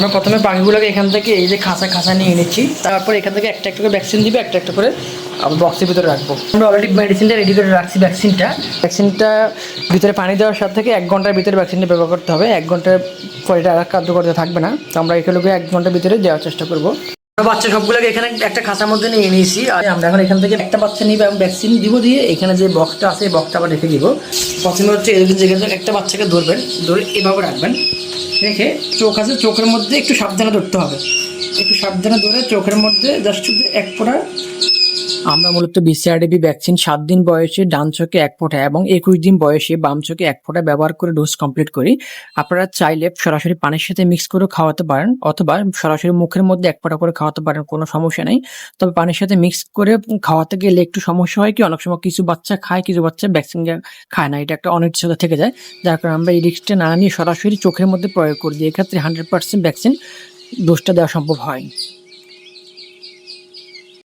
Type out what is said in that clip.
আমরা প্রথমে পাখিগুলোকে এখান থেকে এই যে খাঁচা খাঁচা নিয়ে এনেছি। তারপর এখান থেকে একটা একটা করে ভ্যাকসিন দিবে, একটা একটা করে আমরা বক্সের ভিতরে রাখব। আমরা অলরেডি মেডিসিনটা রেডি করে রাখছি ভ্যাকসিনটা ভ্যাকসিনটা ভিতরে পানি দেওয়ার সাথে থেকে এক ঘণ্টার ভিতরে ভ্যাকসিনটা ব্যবহার করতে হবে। এক ঘণ্টার পরে এটা আর থাকবে না। তো আমরা এগুলোকে এক ঘণ্টার ভিতরে দেওয়ার চেষ্টা করব। বাচ্চা সবগুলোকে এখানে একটা খাঁচার মধ্যে নিয়ে নিয়েছি। আর আমরা এখন এখান থেকে একটা বাচ্চা নিব এবং ভ্যাকসিন দিব দিয়ে এখানে যে বক্সটা আছে, এই বক্সটা আবার রেখে দিব। প্রথমে হচ্ছে এরকম যেখানে একটা বাচ্চাকে ধরবেন, ধরে এভাবে রাখবেন। রেখে চোখ আছে, চোখের মধ্যে একটু সাবধানে ধরতে হবে। একটু সাবধানে ধরে চোখের মধ্যে জাস্ট শুধু এক ফোঁটা আমরা মূলত বিসিআরডিবি ভ্যাকসিন সাত দিন বয়সে ডান চোখে এক ফোঁটা এবং একুশ দিন বয়সে বাম চোখে এক ফোঁটা ব্যবহার করে ডোজ কমপ্লিট করি। আপনারা চাইলে সরাসরি পানির সাথে মিক্স করে খাওয়াতে পারেন অথবা সরাসরি মুখের মধ্যে এক ফোঁটা করে খাওয়াতে পারেন, কোনো সমস্যা নেই। তবে পানির সাথে মিক্স করে খাওয়াতে গেলে একটু সমস্যা হয় কি, অনেক সময় কিছু বাচ্চা খায়, কিছু বাচ্চা ভ্যাকসিন খায় না। এটা একটা অনিশ্চয়তা থেকে যায়। যার কারণে আমরা এই রিস্কটা না নিয়ে সরাসরি চোখের মধ্যে প্রয়োগ করি। এক্ষেত্রে হান্ড্রেড পার্সেন্ট ভ্যাকসিন ডোজটা দেওয়া সম্ভব হয়।